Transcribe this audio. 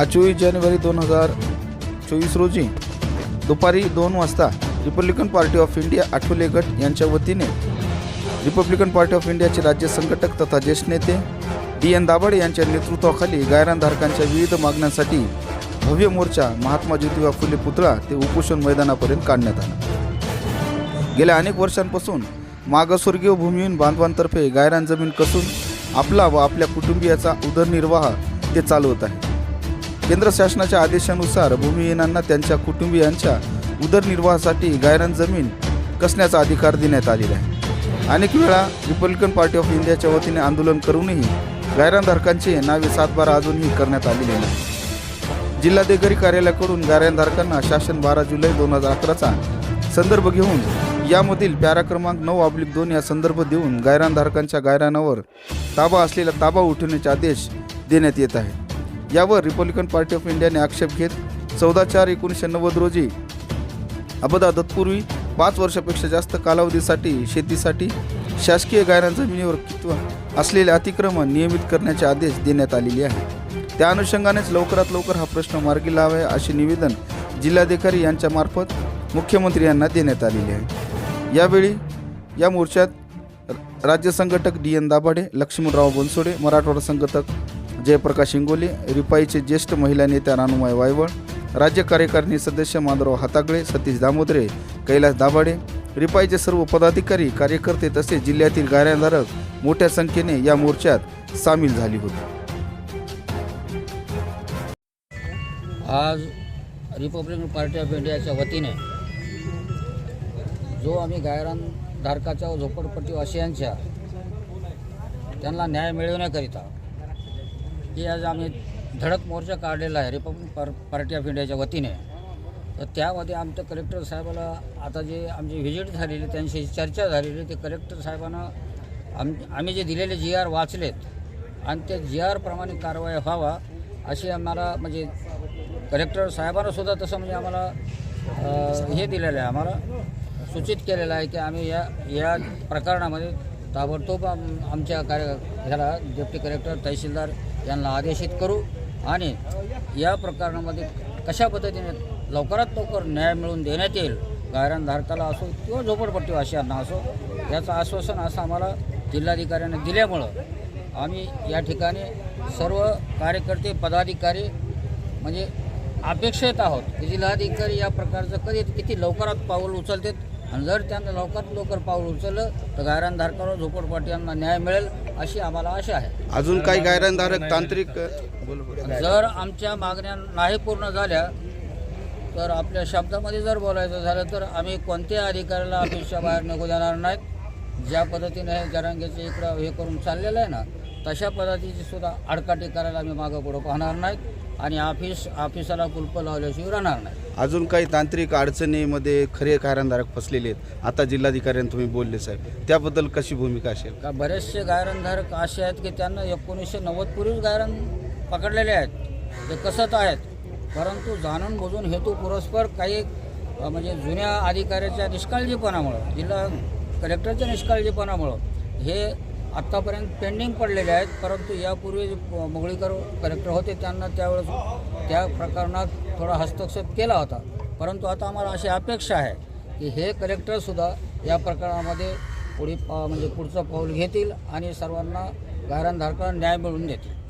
आज चोवीस जानेवारी दोन हजार चोवीस रोजी दुपारी दोन वाजता Republican party of India Athawale गट यांच्या वतीने रिपब्लिकन पार्टी ऑफ इंडियाचे राज्य संघटक तथा ज्येष्ठ नेते डी एन दाभाडे यांच्या नेतृत्वाखाली गायरानधारकांच्या विविध मागण्यांसाठी भव्य मोर्चा महात्मा ज्योतिबा फुले पुतळा ते उपोषण मैदानापर्यंत काढण्यात आला. गेल्या अनेक वर्षांपासून मागासवर्गीय भूमिहीन बांधवांतर्फे गायरान जमीन कसून आपला व आपल्या कुटुंबियाचा उदरनिर्वाह ते चालवत आहे केंद्र शासनाच्या आदेशानुसार भूमिहीनांना त्यांच्या कुटुंबियांच्या उदरनिर्वाहासाठी गायरान जमीन कसण्याचा अधिकार देण्यात आलेला आहे. अनेक वेळा रिपब्लिकन पार्टी ऑफ इंडियाच्या वतीने आंदोलन करूनही गायरानधारकांचे नावे सातबारा अजूनही करण्यात आलेले नाही. जिल्हाधिकारी कार्यालयाकडून गायरानधारकांना शासन बारा जुलै दोन हजार अकराचा संदर्भ घेऊन यामधील पॅरा क्रमांक नऊ ऑब्लिक दोन या संदर्भ देऊन गायरानधारकांच्या गायरानावर ताबा असलेला ताबा उठवण्याचे आदेश देण्यात येत आहे. यावर रिपब्लिकन पार्टी ऑफ इंडियाने आक्षेप घेत चौदा चार एकोणीसशे नव्वद रोजी अबदा तत्पूर्वी पाच वर्षापेक्षा जास्त कालावधीसाठी शेतीसाठी शासकीय गायना जमिनीवर कितवा असलेले अतिक्रमण नियमित करण्याचे आदेश देण्यात आलेले आहे त्या अनुषंगानेच लवकरात लवकर हा प्रश्न मार्गी लावावे असे निवेदन जिल्हाधिकारी यांच्यामार्फत मुख्यमंत्री यांना देण्यात आलेले आहे. यावेळी या मोर्चात राज्य संघटक डी एन दाभाडे लक्ष्मणराव बनसोडे मराठवाडा संघटक जयप्रकाश हिंगोली रिपाईचे ज्येष्ठ महिला नेत्या रानुमाई वायवळ राज्य कार्यकारिणी सदस्य माधवराव हातागळे सतीश दामोदरे कैलास दाभाडे रिपाईचे सर्व पदाधिकारी कार्यकर्ते तसेच जिल्ह्यातील गायराधारक मोठ्या संख्येने या मोर्चात सामील झाली होती. आज रिपब्लिकन पार्टी ऑफ इंडियाच्या वतीने जो आम्ही गायरानधारकाच्या व झोपडपट्टीवासियांच्या त्यांना न्याय मिळवण्याकरिता की आज आम्ही धडक मोर्चा काढलेला आहे रिपब्लिक पार पार्टी ऑफ इंडियाच्या वतीने. तर त्यामध्ये आमच्या कलेक्टर साहेबाला आता जे आमची व्हिजिट झालेली त्यांची चर्चा झालेली ते कलेक्टर साहेबांना आम आम्ही जे दिलेले जी आर वाचलेत आणि त्या जी आरप्रमाणे कारवाई व्हावा अशी आम्हाला म्हणजे कलेक्टर साहेबांनासुद्धा तसं म्हणजे आम्हाला हे दिलेलं आहे आम्हाला सूचित केलेलं आहे की आम्ही या या प्रकरणामध्ये ताबडतोब आम आमच्या कार्य ह्याला डेप्टी कलेक्टर तहसीलदार यांना आदेशित करू आणि या प्रकरणामध्ये कशा पद्धतीने लवकरात लवकर न्याय मिळवून देण्यात येईल गायरणधारकाला असो किंवा झोपडपट्टीवासियांना असो याचं आश्वासन असं आम्हाला जिल्हाधिकाऱ्यांनी दिल्यामुळं आम्ही या ठिकाणी सर्व कार्यकर्ते पदाधिकारी म्हणजे अपेक्षित आहोत की जिल्हाधिकारी या प्रकारचं कधी किती लवकरात पाऊल उचलतात आणि जर त्यांना लवकरात लवकर पाऊल उचललं तर गायरानधारकाला झोपडपट्ट्यांना न्याय मिळेल अशी आम्हाला आशा आहे अजून काही गायरानधारक तांत्रिक. जर आमच्या मागण्या नाही पूर्ण झाल्या तर आपल्या शब्दामध्ये जर बोलायचं झालं तर आम्ही कोणत्याही अधिकाऱ्याला ऑफिसच्या बाहेर निघू देणार नाहीत ज्या पद्धतीने हे जरांगेचे इकडं हे करून चाललेलं आहे ना तशा पद्धतीची सुद्धा आडकाठी करायला आम्ही मागं पुढं पाहणार नाहीत आणि ऑफिस ऑफिसाला कुलप लावल्याशिवाय राहणार नाही अजून काही तांत्रिक अडचणीमध्ये खरे गायरानधारक फसलेले आहेत. आता जिल्हाधिकाऱ्यांनी तुम्ही बोलले साहेब. त्याबद्दल कशी भूमिका असेल? का बरेचसे गायरनधारक असे आहेत की त्यांना एकोणीसशे नव्वद पूर्वीच गायरन पकडलेले आहेत. ते कसत आहेत? परंतु जाणून बुजून हेतू पुरस्पर काही म्हणजे जुन्या अधिकाऱ्याच्या निष्काळजीपणामुळं जिल्हा कलेक्टरच्या निष्काळजीपणामुळं हे आत्तापर्यंत पेंडिंग पडलेले आहेत परंतु यापूर्वी जे मुगळीकर कलेक्टर होते त्यांना त्यावेळेस त्या प्रकरणात थोडा हस्तक्षेप केला होता. परंतु आता आम्हाला अशी अपेक्षा आहे की हे कलेक्टरसुद्धा या प्रकरणामध्ये पुढे पा म्हणजे पुढचं पाऊल घेतील आणि सर्वांना गायरानधारकांना न्याय मिळवून देतील.